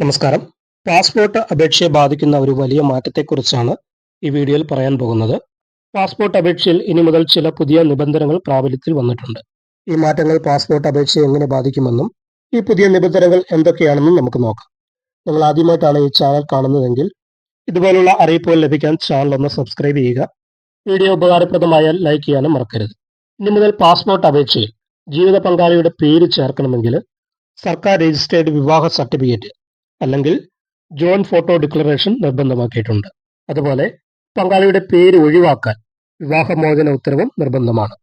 നമസ്കാരം. പാസ്പോർട്ട് അപേക്ഷയെ ബാധിക്കുന്ന ഒരു വലിയ മാറ്റത്തെക്കുറിച്ചാണ് ഈ വീഡിയോയിൽ പറയാൻ പോകുന്നത്. പാസ്പോർട്ട് അപേക്ഷയിൽ ഇനി മുതൽ ചില പുതിയ നിബന്ധനകൾ പ്രാബല്യത്തിൽ വന്നിട്ടുണ്ട്. ഈ മാറ്റങ്ങൾ പാസ്പോർട്ട് അപേക്ഷയെ എങ്ങനെ ബാധിക്കുമെന്നും ഈ പുതിയ നിബന്ധനകൾ എന്തൊക്കെയാണെന്നും നമുക്ക് നോക്കാം. നിങ്ങൾ ആദ്യമായിട്ടാണ് ഈ ചാനൽ കാണുന്നതെങ്കിൽ ഇതുപോലുള്ള അറിയിപ്പുകൾ ലഭിക്കാൻ ചാനൽ ഒന്ന് സബ്സ്ക്രൈബ് ചെയ്യുക. വീഡിയോ ഉപകാരപ്രദമായാൽ ലൈക്ക് ചെയ്യാനും മറക്കരുത്. ഇനി മുതൽ പാസ്പോർട്ട് അപേക്ഷയിൽ ജീവിത പങ്കാളിയുടെ പേര് ചേർക്കണമെങ്കിൽ സർക്കാർ രജിസ്റ്റേർഡ് വിവാഹ സർട്ടിഫിക്കറ്റ് അല്ലെങ്കിൽ ജോയിന്റ് ഫോട്ടോ ഡിക്ലറേഷൻ നിർബന്ധമാക്കിയിട്ടുണ്ട്. അതുപോലെ പങ്കാളിയുടെ പേര് ഒഴിവാക്കാൻ വിവാഹമോചന ഉത്തരവും നിർബന്ധമാണ്.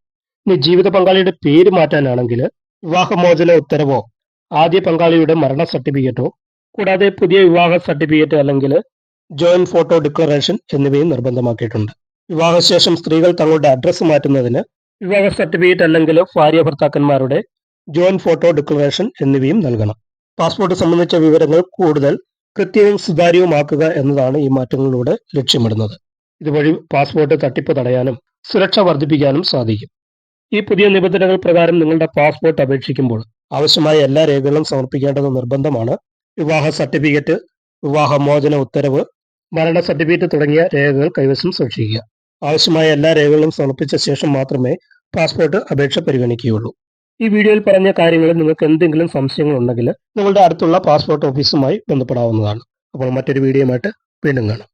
ഇനി ജീവിത പങ്കാളിയുടെ പേര് മാറ്റാനാണെങ്കിൽ വിവാഹമോചന ഉത്തരവോ ആദ്യ പങ്കാളിയുടെ മരണ സർട്ടിഫിക്കറ്റോ കൂടാതെ പുതിയ വിവാഹ സർട്ടിഫിക്കറ്റ് അല്ലെങ്കിൽ ജോയിന്റ് ഫോട്ടോ ഡിക്ലറേഷൻ എന്നിവയും നിർബന്ധമാക്കിയിട്ടുണ്ട്. വിവാഹശേഷം സ്ത്രീകൾ തങ്ങളുടെ അഡ്രസ്സ് മാറ്റുന്നതിന് വിവാഹ സർട്ടിഫിക്കറ്റ് അല്ലെങ്കിൽ ഭാര്യ ഭർത്താക്കന്മാരുടെ ജോയിന്റ് ഫോട്ടോ ഡിക്ലറേഷൻ എന്നിവയും നൽകണം. പാസ്പോർട്ട് സംബന്ധിച്ച വിവരങ്ങൾ കൂടുതൽ കൃത്യവും സുതാര്യവുമാക്കുക എന്നതാണ് ഈ മാറ്റങ്ങളിലൂടെ ലക്ഷ്യമിടുന്നത്. ഇതുവഴി പാസ്പോർട്ട് തട്ടിപ്പ് തടയാനും സുരക്ഷ വർദ്ധിപ്പിക്കാനും സാധിക്കും. ഈ പുതിയ നിബന്ധനകൾ പ്രകാരം നിങ്ങളുടെ പാസ്പോർട്ട് അപേക്ഷിക്കുമ്പോൾ ആവശ്യമായ എല്ലാ രേഖകളും സമർപ്പിക്കേണ്ടത് നിർബന്ധമാണ്. വിവാഹ സർട്ടിഫിക്കറ്റ് വിവാഹമോചന ഉത്തരവ് മരണ സർട്ടിഫിക്കറ്റ് തുടങ്ങിയ രേഖകൾ കൈവശം സൂക്ഷിക്കുക. ആവശ്യമായ എല്ലാ രേഖകളും സമർപ്പിച്ച ശേഷം മാത്രമേ പാസ്പോർട്ട് അപേക്ഷ പരിഗണിക്കുകയുള്ളൂ. ഈ വീഡിയോയിൽ പറഞ്ഞ കാര്യങ്ങളിൽ നിങ്ങൾക്ക് എന്തെങ്കിലും സംശയങ്ങൾ ഉണ്ടെങ്കിൽ നിങ്ങളുടെ അടുത്തുള്ള പാസ്പോർട്ട് ഓഫീസുമായി ബന്ധപ്പെടാവുന്നതാണ്. അപ്പോൾ മറ്റൊരു വീഡിയോയുമായിട്ട് വീണ്ടും കാണാം.